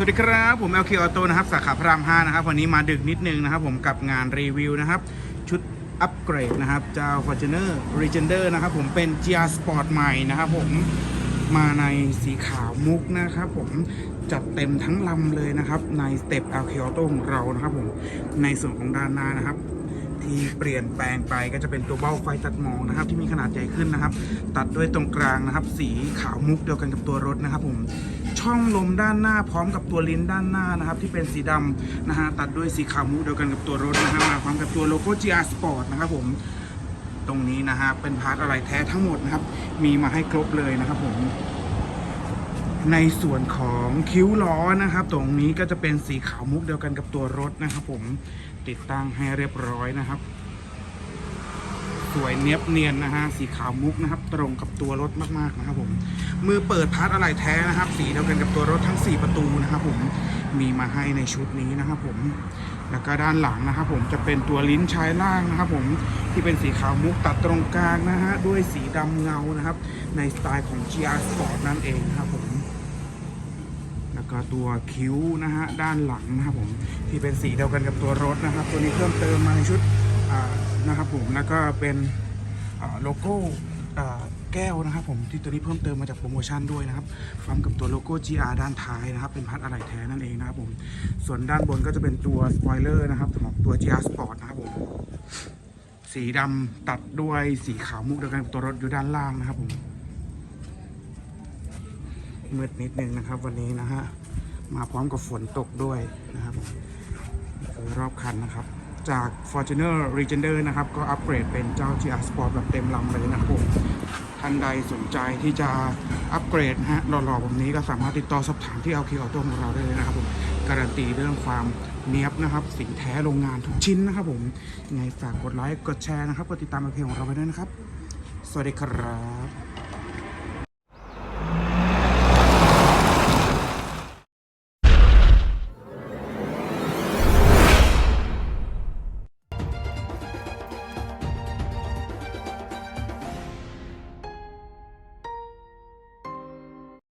สวัสดีครับ ผม LK Auto นะครับ สาขาพระราม 5 นะครับ วันนี้มาดึกนิดนึงนะครับ ผมกับงานรีวิวนะครับ ชุดอัปเกรดนะครับเจ้า Fortuner Regender นะครับ ผมเป็น GR Sport ใหม่นะครับผมมาในสีขาวมุกนะครับผมจัดเต็มทั้งลำเลยนะครับ ในสเต็ป LK Auto ของเรานะครับผมในส่วนของด้านหน้านะครับ ที่เปลี่ยนแปลงไปก็จะเป็นตัวเบ้าไฟตัดหมอกนะครับ ที่มีขนาดใหญ่ขึ้นนะครับ ตัดด้วยตรงกลางนะครับ สีขาวมุกเดียวกันกับตัวรถนะครับ ผมช่องลมด้านหน้าพร้อมกับตัวลิ้นด้านหน้านะครับ ที่เป็นสีดำนะฮะตัดด้วยสีขาวมุกเดียวกันกับตัวรถนะฮะมาพร้อมกับตัวโลโก้ GR Sport นะครับผมตรงนี้นะฮะเป็นพาร์ทอะไรแท้ทั้งหมดนะครับ มีมาให้ครบเลยนะครับผมในส่วนของคิ้วล้อนะครับ ตรงนี้ก็จะเป็นสีขาวมุกเดียวกันกับตัวรถนะครับผม ติดตั้งให้เรียบร้อยนะครับ สวยเนียบเนียนนะฮะสีขาวมุกนะครับ ตรงกับตัวรถมากๆนะครับผมมือเปิดพาร์ทอะไรแท้นะครับ สีเดียวกันกับตัวรถทั้ง 4 ประตูนะครับผมมีมาให้ในชุดนี้นะครับผมแล้วก็ด้านหลังนะครับผมจะเป็นตัวลิ้นชายล่างนะครับผมที่เป็นสีขาวมุกตัดตรงกลางนะฮะด้วยสีดำเงานะครับ ในสไตล์ของ GR Sport นั่นเองนะครับผม ก็ตัวคิ้วนะฮะด้านหลังนะครับผมที่เป็นสีเดียวกันกับตัวรถนะครับ ตัวนี้เพิ่มเติมมาในชุดนะครับผมแล้วก็เป็นโลโก้แก้วนะครับผมที่ตัวนี้เพิ่มเติมมาจากโปรโมชั่นด้วยนะครับพร้อมกับตัวโลโก้ GR ด้านท้ายนะครับ เป็นพัดอะไหล่แท้นั่นเองนะครับผมส่วนด้านบนก็จะเป็นตัวสปอยเลอร์นะครับของตัว GR Sport นะครับผมสีดำตัดด้วยสีขาวมุกเดียวกันกับตัวรถอยู่ด้านล่างนะครับผม มืดนิดนึงนะครับ วันนี้นะฮะมาพร้อมกับฝนตกด้วยนะครับคือรอบคันนะครับ จาก Fortuner Legender นะครับ ก็อัปเกรดเป็นเจ้า GR Sport แบบเต็มลำเลยนะครับผมท่านใดสนใจที่จะอัปเกรดฮะหล่อๆแบบนี้ก็สามารถติดต่อสอบถามที่ LK Auto ของเราได้เลยนะครับผมการันตีเรื่องความเนียบนะครับ สินแท้โรงงานทุกชิ้นนะครับผมยังไงฝากกดไลค์กดแชร์นะครับกดติดตาม LK ของเราไปด้วยนะครับ สวัสดีครับ